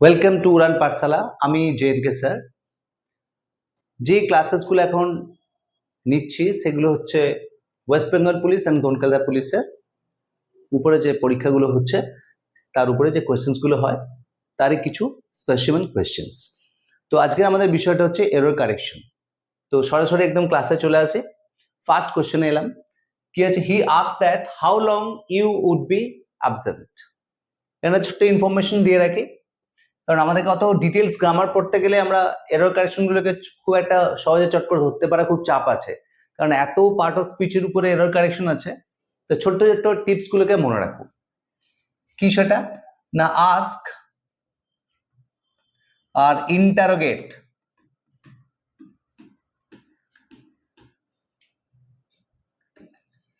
Welcome to Udaan Pathshala আমি জেএনকে sir যে ক্লাসেসগুলো এখন নিচ্ছি, সেগুলো হচ্ছে West Bengal police and Kolkata পুলিশের উপরে যে পরীক্ষাগুলো হচ্ছে, তার উপরে যে কোয়েশ্চেন্সগুলো হয়, তারই কিছু স্পেসিমেন কোয়েশ্চেন্স তো আজকে আমাদের বিষয়টা হচ্ছে এরর কারেকশন তো সরাসরি একদম ক্লাসে চলে আসি। ফার্স্ট কোয়েশ্চেনে এলাম। কি আছে he asks that how long you would be absent এখানে ছোট্ট ইনফরমেশন দিয়ে রাখি। কারণ আমাদেরকে অত ডিটেলস গ্রামার পড়তে গেলে আমরা এরর কারেকশনগুলোকে খুব একটা সহজে চট করে ধরতে পারা খুব চাপ আছে। কারণ এত পার্ট অফ স্পিচের উপরে এরর কারেকশন আছে, তো ছোট্ট ছোট্ট টিপসগুলোকে মনে রাখো। কি সেটা? না আস্ক আর ইন্টারোগেট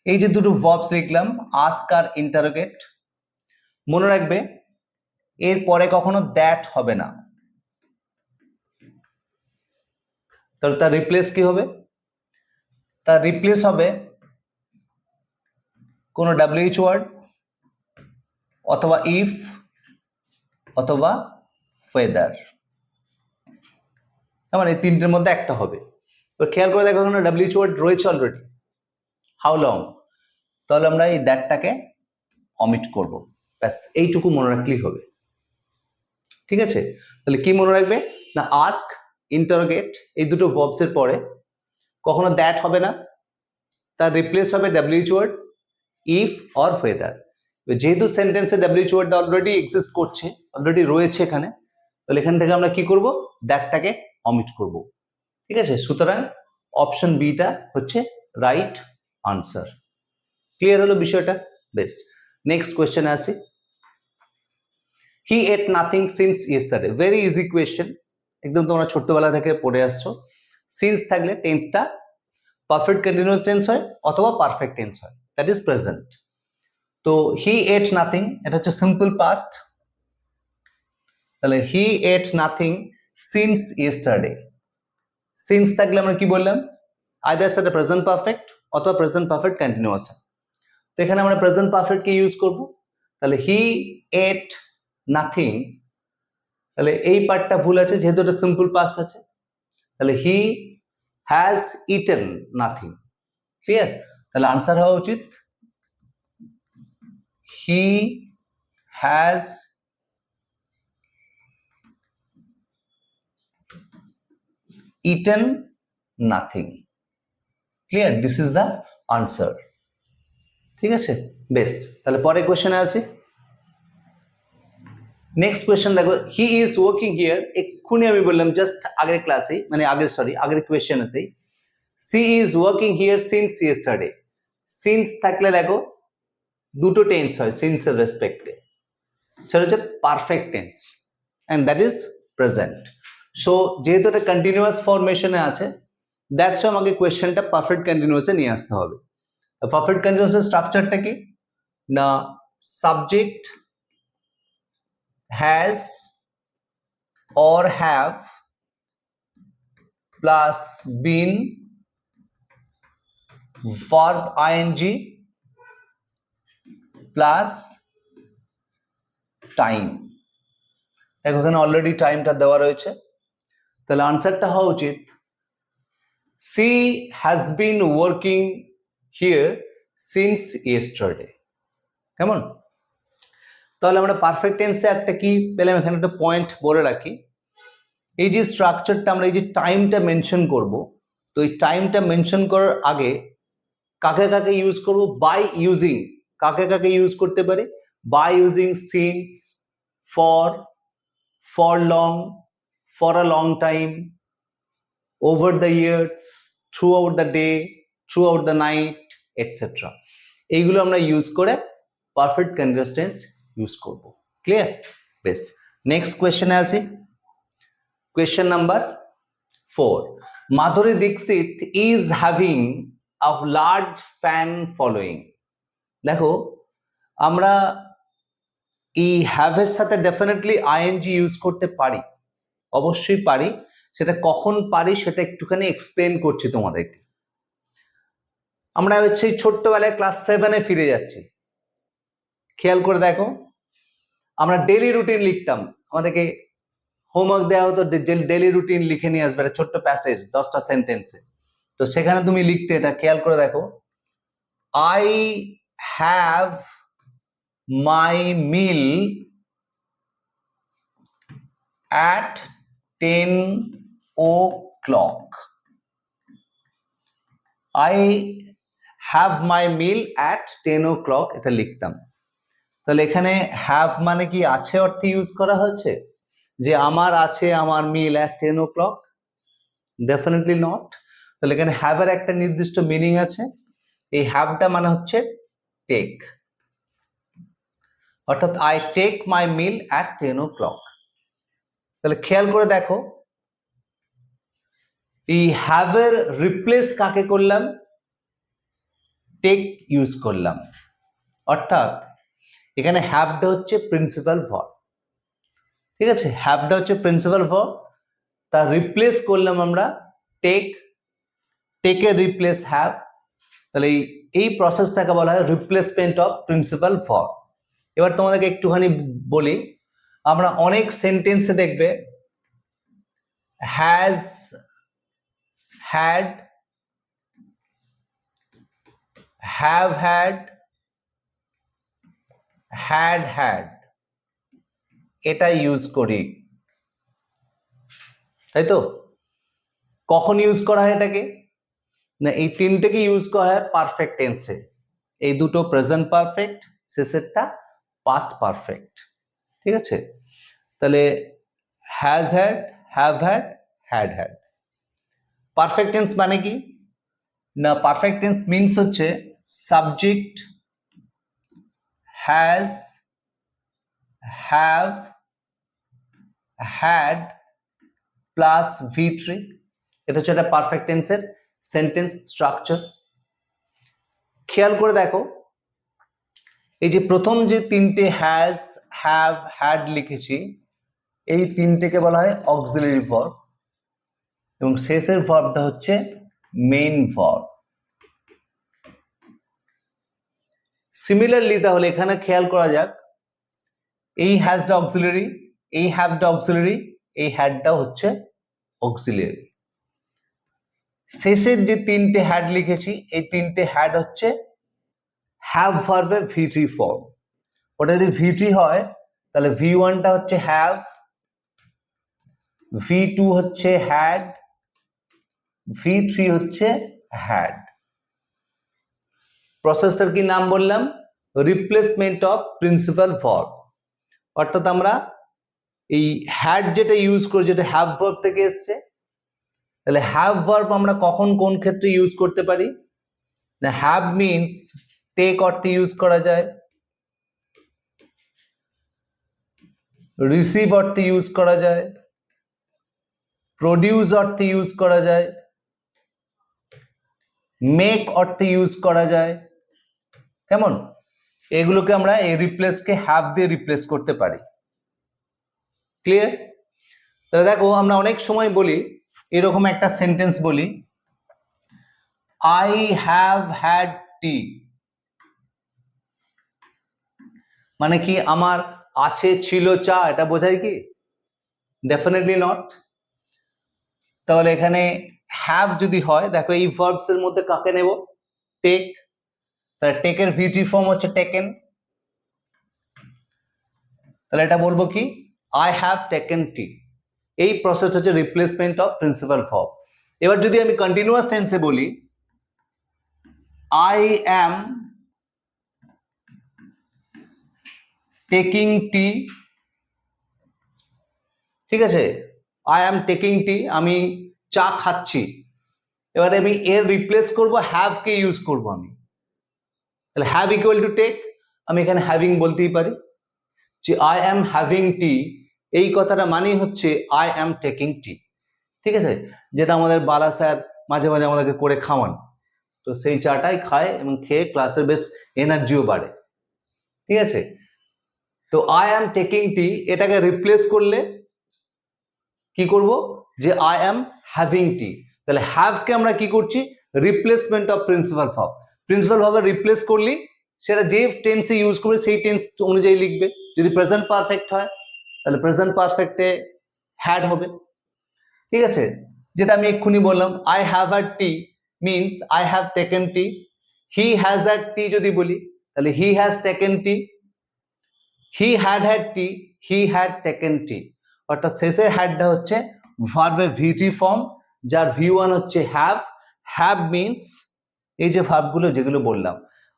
এই যে দুটো ভার্বস লিখলাম আস্ক আর ইন্টারোগেট মনে রাখবে এর পরে কখনো দ্যাট হবে না। তাহলে তার রিপ্লেস কি হবে? তার রিপ্লেস হবে কোনো ডাব্লিউএইচ ওয়ার্ড অথবা ইফ অথবা ওয়েদার মানে তিনটের মধ্যে একটা হবে। এবার খেয়াল করে দেখো এখানে ডাব্লিউএইচ ওয়ার্ড রয়েছে অলরেডি হাউ লং তাহলে আমরা এই দ্যাটটাকে অমিট করব। ব্যাস, এইটুকু মনে রাখলেই হবে। ঠিক আছে? তাহলে কি মনে রাখবে? না আস্ক ইন্টারোগেট এই দুটো ভার্বসের পরে। কখনো দ্যাট হবে না। তার রিপ্লেস হবে WH word if or whether যেহেতু সেন্টেন্সে ডাব্লিউএইচ ওয়ার্ডটা অলরেডি এক্সিস্ট করছে অলরেডি রয়েছে এখানে, তাহলে এখান থেকে আমরা কি করব? দ্যাটটাকে অমিট করব। ঠিক আছে? সুতরাং অপশন বিটা হচ্ছে রাইট আনসার ক্লিয়ার হলো বিষয়টা? বেশ। নেক্সট কোয়েশ্চেন আসি। He ate nothing since yesterday very easy question একদম তোমরা ছোট্টবেলা থেকে পড়ে আসছো। সিন্স থাকলে টেন্সটা পারফেক্ট কন্টিনিউয়াস টেন্স হয় অথবা পারফেক্ট টেন্স হয়। দ্যাট ইজ প্রেজেন্ট তো হি এট নাথিং এটা হচ্ছে সিম্পল পাস্ট তাহলে he ate nothing since yesterday since থাকলে আমরা কি বললাম? আইদার সেটা প্রেজেন্ট পারফেক্ট অথবা প্রেজেন্ট পারফেক্ট কন্টিনিউয়াস তো এখানে আমরা প্রেজেন্ট পারফেক্টকে ইউজ করব। তাহলে হি এট নাথিং তাহলে এই পার্টটা ভুল আছে, যেহেতু এটা সিম্পল পাস্ট আছে, তাহলে he has eaten nothing clear তাহলে আনসার হওয়া উচিত he has eaten nothing clear this is the answer ঠিক আছে? বেশ, তাহলে পরের কোয়েশ্চেনে আসি। নেক্সট কোয়েশ্চেন দেখো হি ইজ ওয়ার্কিং হিয়ার এক্ষুনি আমি বললাম জাস্ট আগের ক্লাসে মানে আগের সরি আগের কোয়েশ্চেনেতেই she is working here since yesterday since থাকলে দেখো, দুটো টেন্স হয় সিন্সের রেসপেক্টে সেটা হচ্ছে perfect tense and that is present so যেহেতু এটা কন্টিনিউয়াস ফরমেশনে আছে দ্যাটস আমাকে কোয়েশ্চেনটা পারফেক্ট কন্টিনিউয়াসে নিয়ে আসতে হবে। পারফেক্ট কন্টিনিউয়াসের স্ট্রাকচারটা কি? না subject has or have plus been verb ing plus time দেখো, এখানে অলরেডি টাইমটা দেওয়া রয়েছে। তাহলে আনসারটা হওয়া উচিত। She has been working here since yesterday কেমন? তাহলে আমরা পারফেক্ট টেন্সে একটা কি পেলাম? এখানে একটা পয়েন্ট বলে রাখি। এই যে স্ট্রাকচারটা আমরা, এই যে টাইমটা মেনশন করব, তো এই টাইমটা মেনশন করার আগে কাকে কাকে ইউজ করব? বাই ইউজিং কাকে কাকে ইউজ করতে পারি? By using since for for long for a long time over the years throughout the day throughout the night etcetera এইগুলো আমরা ইউজ করে পারফেক্ট কনসিস্টেন্স ইউজ করব। ক্লিয়ার বেশ। নেক্সট কোয়েশ্চেনে আছি। Question number four Madhuri Dixit is having a large fan following দেখো, আমরা এই হ্যাভের সাথে ডেফিনেটলি আইএনজি ইউজ করতে পারি। অবশ্যই পারি। সেটা কখন পারি সেটা একটুখানি এক্সপ্লেন করছি তোমাদেরকে। আমরা হচ্ছে ছোট্টবেলায় ক্লাস সেভেনে ফিরে যাচ্ছি। খেয়াল করে দেখো। আমরা ডেলি রুটিন লিখতাম। আমাদেরকে হোমওয়ার্ক দেওয়া হতো ডেলি রুটিন লিখে নিয়ে আসবে, একটা ছোট্ট প্যাসেজ দশটা সেন্টেন্সে তো সেখানে তুমি লিখতে এটা খেয়াল করে দেখো। I have my meal at ten o'clock I have my meal at ten o'clock এটা লিখতাম। তাহলে এখানে হ্যাভ মানে কি আছে অর্থে ইউজ করা হয়েছে? যে আমার আছে, আমার meal at ten o'clock definitely not তাহলে এখানে হ্যাভের একটা নির্দিষ্ট মিনিং আছে। এই হ্যাভটা মানে হচ্ছে টেক অর্থাৎ I take my meal at ten o'clock তাহলে খেয়াল করে দেখো। এই হ্যাভের রিপ্লেস কাকে করলাম? টেক ইউজ করলাম। অর্থাৎ এখানে হ্যাভটা হচ্ছে প্রিন্সিপাল ভর ঠিক আছে? হ্যাভটা হচ্ছে প্রিন্সিপাল ভর তা রিপ্লেস করলাম আমরা টেক টেকের রিপ্লেস হ্যাভ তাহলে এই প্রসেসটাকে বলা হয় রিপ্লেসমেন্ট অফ প্রিন্সিপাল ফর এবার তোমাদেরকে একটুখানি বলি, আমরা অনেক সেন্টেন্সে দেখবে has had have had had had এটা ইউজ করি। তাই তো কখন ইউজ করা হয় এটাকে? না, এই তিনটেকে ইউজ করা হয় পারফেক্ট টেন্সে এই দুটো প্রেজেন্ট পারফেক্ট শেষেরটা পাস্ট পারফেক্ট ঠিক আছে? তাহলে has had have had had had perfect tense মানে কি? না পারফেক্ট টেন্স মিনস হচ্ছে subject has have had plus V three এটা হচ্ছে একটা পারফেক্ট টেন্সের সেন্টেন্স স্ট্রাকচার খেয়াল করে দেখো, এই যে প্রথম যে তিনটে হ্যাজ হ্যাভ হ্যাড লিখেছি, এই তিনটেকে বলা হয় অক্সিলারি ভার্ব এবং শেষের ভার্বটা হচ্ছে মেইন ভার্ব সিমিলারলি তাহলে এখানে খেয়াল করা যাক, এই হ্যাজটা অক্সিলারি এই হ্যাভটা অক্সিলারি এই হ্যাডটাও হচ্ছে অক্সিলারি শেষের যে তিনটে হ্যাড লিখেছি, এই তিনটে হ্যাড হচ্ছে হ্যাভ ভার্বের ভি থ্রি ফর্ম ওটা যদি ভি থ্রি হয়, তাহলে ভি ওয়ানটা হচ্ছে হ্যাভ ভি টু হচ্ছে হ্যাড ভি থ্রি হচ্ছে হ্যাড প্রসেসটার কি নাম বললাম? রিপ্লেসমেন্ট অফ প্রিন্সিপাল ভার্ব অর্থাৎ আমরা এই হ্যাড যেটা ইউজ করি, যেটা হ্যাভ ভার্ব থেকে এসছে, তাহলে হ্যাভ ভার্ব আমরা কখন কোন ক্ষেত্রে ইউজ করতে পারি? না হ্যাভ মিনস টেক অর্থে ইউজ করা যায়। রিসিভ অর্থে ইউজ করা যায়। প্রডিউস অর্থে ইউজ করা যায়। মেক অর্থে ইউজ করা যায়। কেমন? এগুলোকে আমরা এই রিপ্লেসকে হ্যাভ দিয়ে রিপ্লেস করতে পারি। ক্লিয়ার তাহলে দেখো, আমরা অনেক সময় বলি, এরকম একটা সেন্টেন্স বলি আই হ্যাভ হ্যাড টি মানে কি আমার আছে, ছিল চা, এটা বোঝায় কি? ডেফিনেটলি নট তাহলে এখানে হ্যাভ যদি হয়, দেখো এই ভার্বস এর মধ্যে কাকে নেব? টেক তাহলে টেকের ভিটি ফর্ম হচ্ছে টেকেন তাহলে এটা বলব কি? আই হ্যাভ টেকেন টি এই প্রসেস হচ্ছে রিপ্লেসমেন্ট অফ প্রিন্সিপাল ফর্ম এবার যদি আমি কন্টিনিউয়াস টেন্সে বলি আই অ্যাম টেকিং টি ঠিক আছে? আই অ্যাম টেকিং টি আমি চা খাচ্ছি। এবারে আমি এর রিপ্লেস করব হ্যাভ কে ইউজ করব আমি। তাহলে হ্যাভ ইকুয়াল টু টেক আমি এখানে হ্যাভিং বলতেই পারি। যে আই অ্যাম হ্যাভিং টি এই কথাটা মানেই হচ্ছে আই অ্যাম টেকিং টি ঠিক আছে? যেটা আমাদের বালা স্যার মাঝে মাঝে আমাদেরকে করে খাওয়ান। তো সেই চাটাই খায় এবং খেয়ে ক্লাসের বেশ এনার্জিও বাড়ে। ঠিক আছে? তো আই অ্যাম টেকিং টি এটাকে রিপ্লেস করলে কি করব? যে আই অ্যাম হ্যাভিং টি তাহলে হ্যাভকে আমরা কি করছি? Replacement of principal verb. Principal ভাবে রিপ্লেস করলি, সেটা যে টেন্সে ইউজ করবে সেই টেন্স অনুযায়ী লিখবে। যদি প্রেজেন্ট পারফেক্ট হয়, তাহলে প্রেজেন্ট পারফেক্টে হ্যাড হবে। ঠিক আছে? যেটা আমি এক্ষুনি বললাম I have R tea means I have taken tea he has R tea যদি বলি, তাহলে he has taken tea he had had tea he had taken tea অর্থাৎ শেষের হ্যাডটা হচ্ছে ভার্বের ভিটি ফর্ম যার ভি ওয়ান হচ্ছে হ্যাভ হ্যাভ মিনস এই যে ভার্বগুলো যেগুলো বললাম।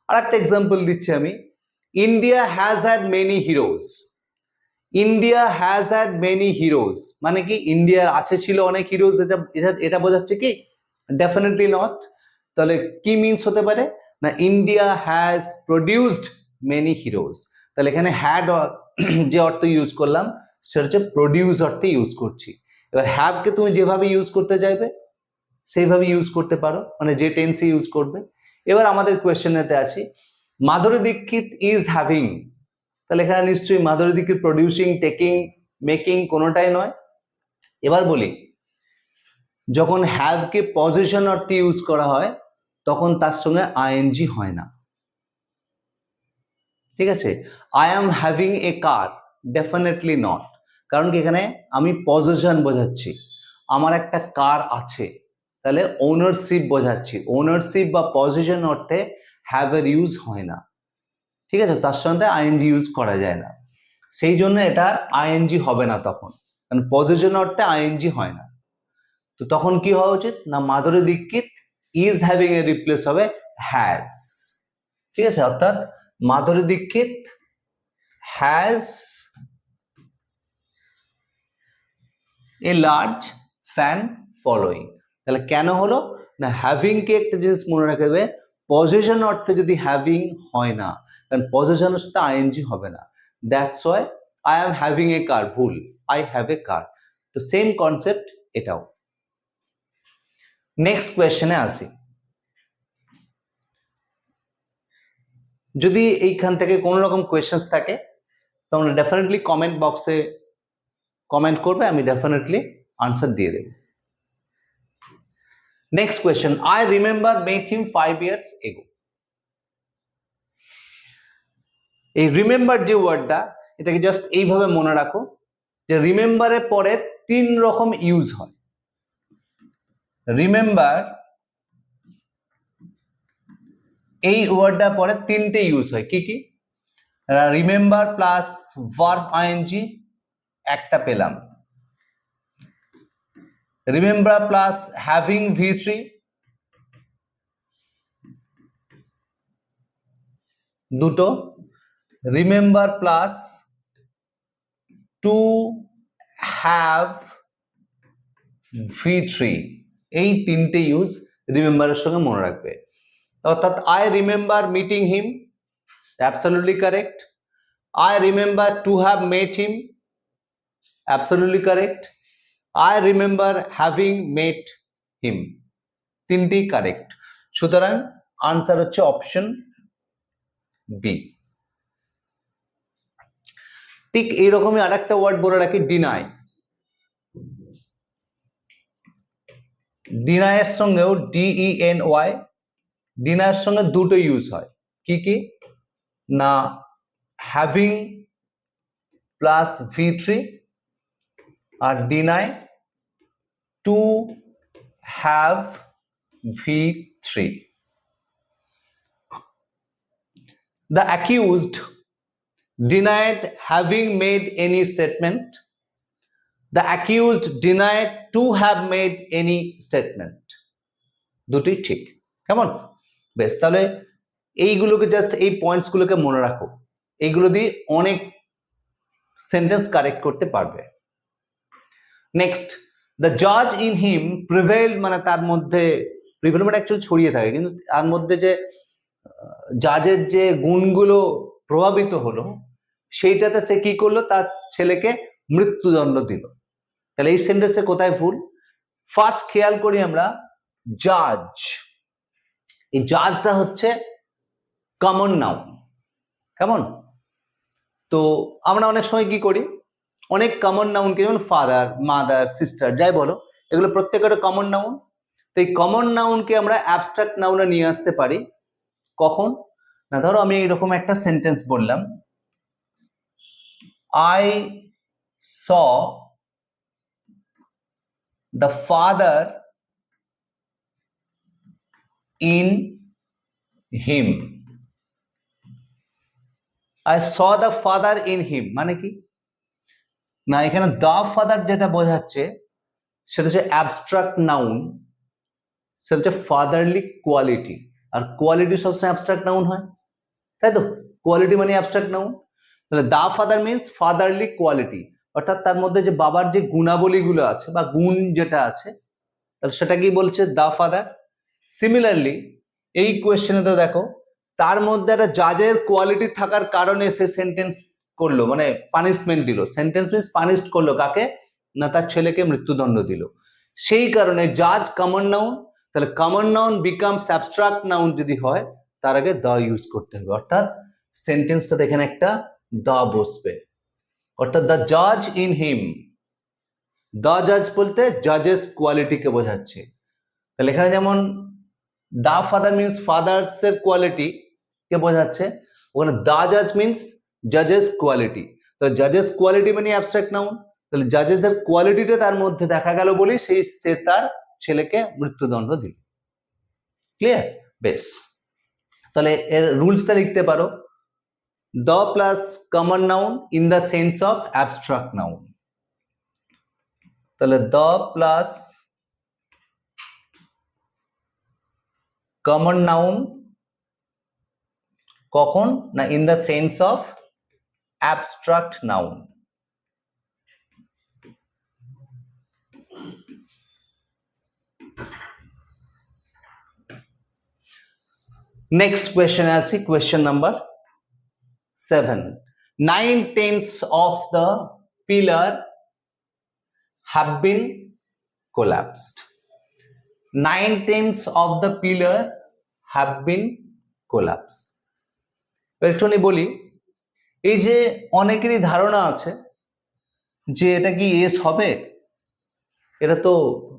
আর একটা এক্সাম্পল দিচ্ছি আমি। India has had many heroes India has had many heroes মানে কি? ইন্ডিয়ার আছে ছিল অনেক হিরোজ এটা- এটা বোঝাচ্ছে কি? ডেফিনেটলি নট তাহলে কি মিনস হতে পারে? না India has produced many heroes তাহলে এখানে হ্যাড যে অর্থ ইউজ করলাম, সেটা হচ্ছে প্রডিউস অর্থে ইউজ করছি। এবার হ্যাভকে তুমি যেভাবে ইউজ করতে চাইবে সেইভাবে ইউজ করতে পারো মানে যে টেন্সে ইউজ করবে। এবার আমাদের কোয়েশ্চেনেতে আছি, মাধুরী দীক্ষিত ইজ হ্যাভিং তাহলে এখানে নিশ্চয়ই Madhuri Dixit producing taking making কোনোটাই নয়। এবার বলি, যখন হ্যাভকে পজিশন অর্থে ইউজ করা হয়, তখন তার সঙ্গে আইএনজি হয় না। ঠিক আছে? I am having a car definitely not কারণ কি এখানে আমি পজিশন বোঝাচ্ছি, আমার একটা কার আছে। তাহলে ওনারশিপ বোঝাচ্ছি। ওনারশিপ বা পজিশন অর্থে হ্যাভ এর ইউজ হয় না। ঠিক আছে? তার সঙ্গে আইএনজি ইউজ করা যায় না। সেই জন্য এটা আইএনজি হবে না তখন। কারণ পজিশন অর্থে আইএনজি হয় না। তো তখন কি হওয়া উচিত? না Madhuri Dixit is having a replace হবে হ্যাজ ঠিক আছে? অর্থাৎ Madhuri Dixit has a large fan following তাহলে কেন হলো? না হ্যাভিং কে একটা জিনিস মনে রাখতে হবে পজিশন অর্থে যদি হ্যাভিং হয় না কারণ পজিশনের সাথে আইএনজি হবে না। That's why I am having a car ভুল। আই হ্যাভ এ কার তো সেম কনসেপ্ট এটাও। নেক্সট কোয়েশ্চেনে আসি। যদি এইখান থেকে কোনো রকম কোয়েশ্চেন্স থাকে, তোমরা ডেফিনেটলি কমেন্ট বক্সে কমেন্ট করবে, আমি ডেফিনেটলি আনসার দিয়ে দেব। Next question I remember met him five years ago এই রিমেম্বার যে ওয়ার্ডটা এটাকে জাস্ট এইভাবে মনে রাখো, যে রিমেম্বারের পরে তিন রকম ইউজ হয়। রিমেম্বার এই ওয়ার্ডটা পরে তিনটে ইউজ হয়। কি কি? রিমেম্বার প্লাস ভার্ব আইএনজি একটা পেলাম। প্লাস হ্যাভিং ভি থ্রি দুটো। Remember plus to have V three এই তিনটে ইউজ রিমেম্বারের সঙ্গে মনে রাখবে। অর্থাৎ I remember meeting him absolutely correct I remember to have met him absolutely correct I remember having met him তিনটি কারেক্ট সুতরাং আনসার হচ্ছে অপশন বি ঠিক এইরকমই আর একটা ওয়ার্ড বলে রাখি ডিনাই ডিনাইয়ের সঙ্গেও ডিই এন ওয়াই ডিনায়ের সঙ্গে দুটো ইউজ হয়। কি কি? না having plus V three R deny to have V three the accused denied having made any statement the accused denied to have made any statement দুটি ঠিক। কেমন? বেশ, তাহলে এইগুলোকে জাস্ট এই পয়েন্টসগুলোকে মনে রাখো। এইগুলো দিয়ে অনেক সেন্টেন্স কারেক্ট করতে পারবে। নেক্সট দ্য জাজ ইন হিম প্রিভেইল মানে তার মধ্যে প্রিভেল মানে অ্যাকচুয়ালি ছড়িয়ে থাকে, কিন্তু তার মধ্যে যে জাজের যে গুণগুলো প্রভাবিত হলো, সেইটাতে সে কি করল? তার ছেলেকে মৃত্যুদণ্ড দিল। তাহলে এই সেন্টেন্সে কোথায় ভুল? ফার্স্ট খেয়াল করি আমরা জাজ এই জাজটা হচ্ছে কমন নাউন কেমন? তো আমরা অনেক সময় কি করি? অনেক কমন নাউনকে যেমন ফাদার মাদার সিস্টার যাই বলো, এগুলো প্রত্যেকটা কমন নাউন তো এই কমন নাউনকে আমরা অ্যাবস্ট্রাক্ট নাউনে নিয়ে আসতে পারি। কখন? না, ধরো আমি এরকম একটা সেন্টেন্স বললাম। I saw the father in him I saw the father in him মানে কি? না, এখানে দ্য ফাদার যেটা বোঝাচ্ছে, সেটা হচ্ছে অ্যাবস্ট্রাক্ট নাউন সেটা হচ্ছে ফাদারলি কোয়ালিটি আর কোয়ালিটি সবসময় অ্যাবস্ট্রাক্ট নাউন হয়, তাই তো? কোয়ালিটি মানে অ্যাবস্ট্রাক্ট নাউন তাহলে the father means fatherly quality অর্থাৎ তার মধ্যে যে বাবার যে গুণাবলীগুলো আছে বা গুণ যেটা আছে, তাহলে সেটা কি বলছে দা ফাদার সিমিলারলি এই কোয়েশ্চেনে তো দেখো, তার মধ্যে একটা জাজের কোয়ালিটি থাকার কারণে সে সেন্টেন্স করল মানে পানিশমেন্ট দিল সেন্টেন্স মিনস পানিশ করল কাকে? না তার ছেলেকে মৃত্যুদণ্ড দিল। সেই কারণে জাজ কমন নাউন তাহলে common noun becomes abstract noun যদি হয়, তার আগে দ্য ইউজ করতে হবে। অর্থাৎ সেন্টেন্সটা এখানে একটা দ্য বসবে। অর্থাৎ দ্য জাজ ইন হিম দ্য জাজ বলতে জাজেস কোয়ালিটিকে বোঝাচ্ছে। তাহলে এখানে যেমন দা ফাদার মিনস ফাদার্স এর কোয়ালিটি কে বোঝাচ্ছে, ওখানে দা জাজ মিনস জাজেস কোয়ালিটি তো জাজেস কোয়ালিটি মানে অ্যাবস্ট্রাক্ট নাউন তাহলে জাজেস এর কোয়ালিটিটা তার মধ্যে দেখা গেল বলেই সেই, সে তার ছেলেকে মৃত্যুদণ্ড দিল। ক্লিয়ার বেশ। তাহলে এর রুলসটা লিখতে পারো। The plus common noun in the sense of abstract noun তাহলে দ্য প্লাস কমন নাউন কখন? না in the sense of abstract noun Next question আছে question number seven. Nine tenths of the pillar have been collapsed. Nine tenths of the pillar have been collapsed. একটুখানি বলি এই যে অনেকেরই ধারণা আছে যে এটা কি এস হবে? এটা তো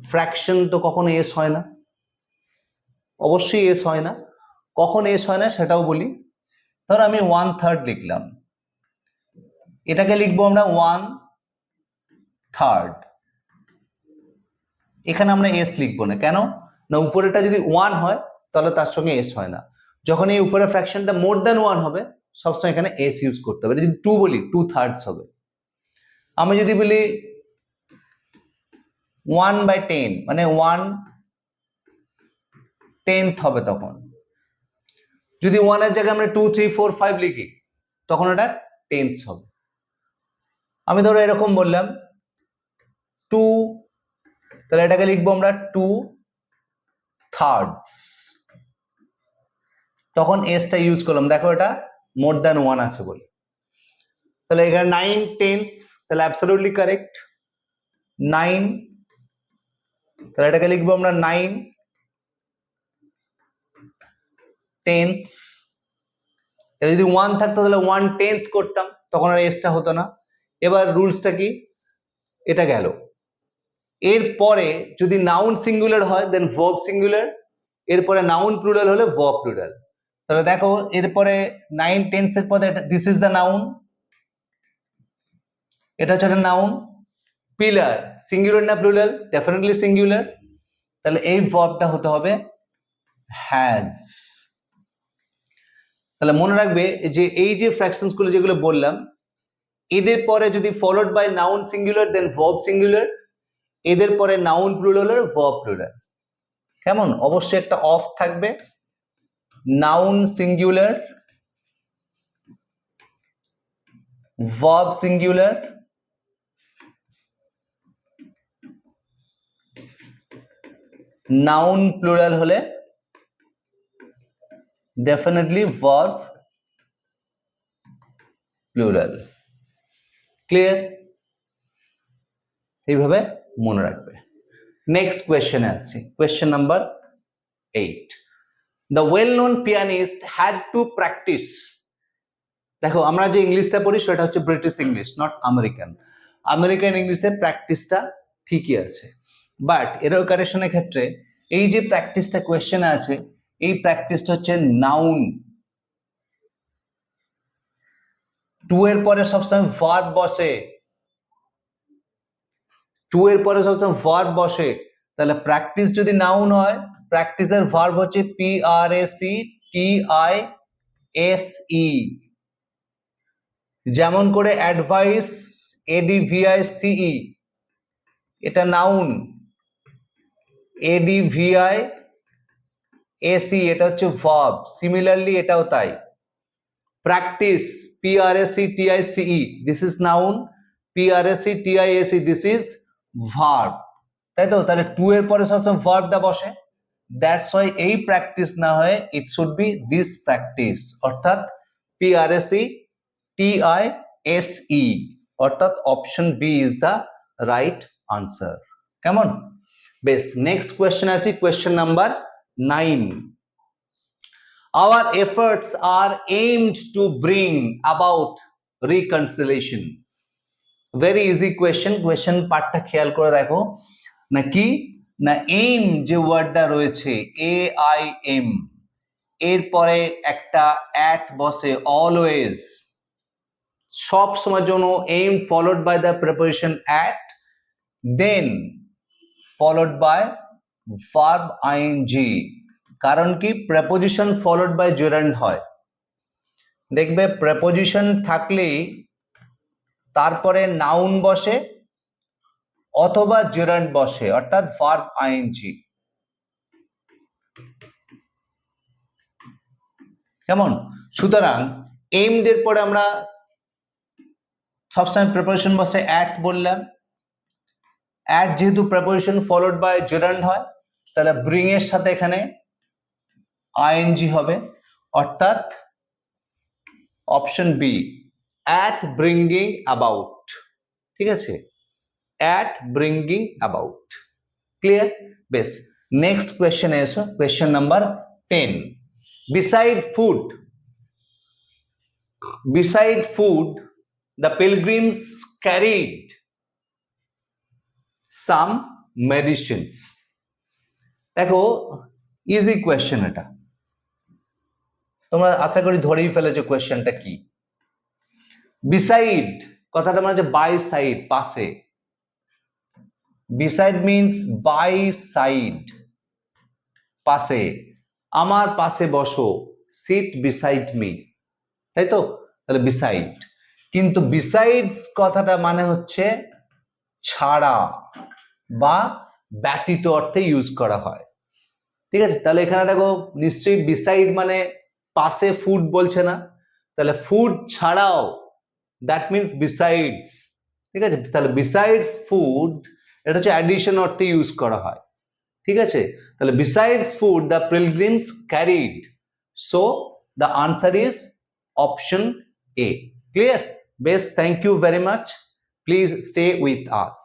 ফ্র্যাকশন তো কখনো এস হয় না। অবশ্যই এস হয় না। কখন এস হয় না সেটাও বলি। ধর আমি ওয়ান থার্ড লিখলাম। এটাকে লিখব আমরা ওয়ান থার্ড এখানে আমরা এস লিখব না। কেন? না উপরেটা যদি ওয়ান হয়, তাহলে তার সঙ্গে এস হয় না। যখন এই উপরে ফ্র্যাকশনটা মোর দ্যান ওয়ান হবে সবসময় এখানে এস ইউজ করতে হবে। যদি টু বলি টু থার্ডস হবে। আমি যদি বলি ওয়ান বাই টেন মানে ওয়ান টেন্থ হবে তখন। যদি ওয়ানের জায়গায় আমরা টু থ্রি ফোর ফাইভ লিখি, তখন ওটা টেন্স হবে। আমি ধরো এরকম বললাম টু তাহলে এটাকে লিখব আমরা টু থার্ডস তখন এসটা ইউজ করলাম। দেখো এটা মোর দ্যান ওয়ান আছে বলে। তাহলে এখানে নাইন টেন্স তাহলে অ্যাবসলিউটলি কারেক্ট নাইন তাহলে এটাকে লিখব আমরা নাইন টেন্থ যদি ওয়ান থাকতো তাহলে ওয়ান টেন্থ করতাম, তখন আর এসটা হতো না। এবার রুলসটা কি? এটা গেল। এরপরে যদি নাউন সিঙ্গুলার হয় দেন ভার্ব সিঙ্গুলার এরপরে নাউন প্লুরাল হলে ভার্ব প্লুরাল তাহলে দেখো, এরপরে নাইন টেন্স এর পরে দিস ইজ দ্য নাউন এটা হচ্ছে একটা নাউন পিলার সিঙ্গুলার না প্লুরাল ডেফিনেটলি সিঙ্গুলার তাহলে এই ভার্বটা হতে হবে হ্যাজ তাহলে মনে রাখবে যে এই যে ফ্র্যাকশনসগুলো যেগুলো বললাম, এদের পরে যদি followed by noun singular then verb singular এদের পরে নাউন প্লুরাল ভার্ব প্লুরাল কেমন? অবশ্যই একটা অফ থাকবে। Noun singular verb singular noun plural হলে ডেফিনেটলি ভার্ব প্লুরাল ক্লিয়ার এইভাবে মনে রাখবে। নেক্সট কোয়েশ্চেনে আসছি। Question number eight the well known pianist had to practise দেখো, আমরা যে ইংলিশটা পড়ি, সেটা হচ্ছে British English not American American ইংলিশের প্র্যাকটিসটা ঠিকই আছে। বাট এরর কারেকশনের ক্ষেত্রে, এই যে প্র্যাকটিসটা কোয়েশ্চেনে আছে, এই প্র্যাকটিসটা হচ্ছে নাউন টু এর পরে সবসময় ভার্ব বসে। টু এর পরে সবসময় ভার্ব বসে। তাহলে প্র্যাকটিস যদি নাউন হয় প্র্যাকটিসের ভার্ব হচ্ছে P R A C T I S E যেমন করে অ্যাডভাইস এডিভিআই সিই এটা নাউন এডিভিআই এসি এটা হচ্ছে ভার্ব সিমিলারলি এটাও তাই। Practice P R A C T I C E this is noun P R A C T I P R A C T I S E this is verb তাই তো? তাহলে two এর পরে সবসময় verb দা বসে। That's why এই practice না হয়ে it should be this practice অর্থাৎ PRAC TI S E E, অর্থাৎ option B is the right answer কেমন? বেশ নেক্সট কোয়েশ্চেন আসি question number nine our efforts are aimed to bring about reconciliation. Very easy question question পার্টটা খেয়াল করে দেখো। না কি? না এম যে ওয়ার্ডটা রয়েছে এ আই এম এরপরে একটা অ্যাট বসে অলওয়েজ সব সময়ের জন্য aim followed by the preposition at then followed by verb ING কারণ কি? প্রেপোজিশন ফলোড বাই জেরান্ড হয়। দেখবে প্রেপোজিশন থাকলেই তারপরে নাউন বসে অথবা জেরান্ড বসে, অর্থাৎ ভার্ব আইএনজি। কেমন? সুতরাং এইমড এর পরে আমরা সবসময় প্রিপারেশন বসে অ্যাট বললাম। অ্যাট যেহেতু প্রিপারেশন ফলোড বাই জেরান্ড হয়, তাহলে ব্রিং এর সাথে এখানে আইএনজি হবে। অর্থাৎ option B at bringing about ঠিক আছে? অ্যাট ব্রিঙ্গিং অ্যাবাউট ক্লিয়ার বেশ নেক্সট কোয়েশ্চেন এসো question number ten beside food beside food the pilgrims carried some medicines দেখো ইজি কোয়েশ্চেন এটা। তোমরা আশা করি ধরেই ফেলেছো কোয়েশ্চেনটা কি? বিসাইড কথাটা মানে বাই সাইড পাশে। বিসাইড মিন্স বাই সাইড পাশে। আমার পাশে বসো। সিট বিসাইড মি তাই তো? তাহলে বিসাইড কিন্তু বিসাইডস কথাটা মানে হচ্ছে ছাড়া বা ব্যতীত অর্থে ইউজ করা হয়। ঠিক আছে? তাহলে এখানে দেখো, নিশ্চয়ই বিসাইড মানে পাশে ফুড বলছে না। তাহলে ফুড ছাড়াও দ্যাট মিনস বিসাইডস ঠিক আছে? তাহলে বিসাইডস ফুড এটা হচ্ছে অ্যাডিশন অর্থে ইউজ করা হয়। ঠিক আছে? তাহলে besides food the pilgrims carried so the answer is option A clear বেশ thank you very much please stay with us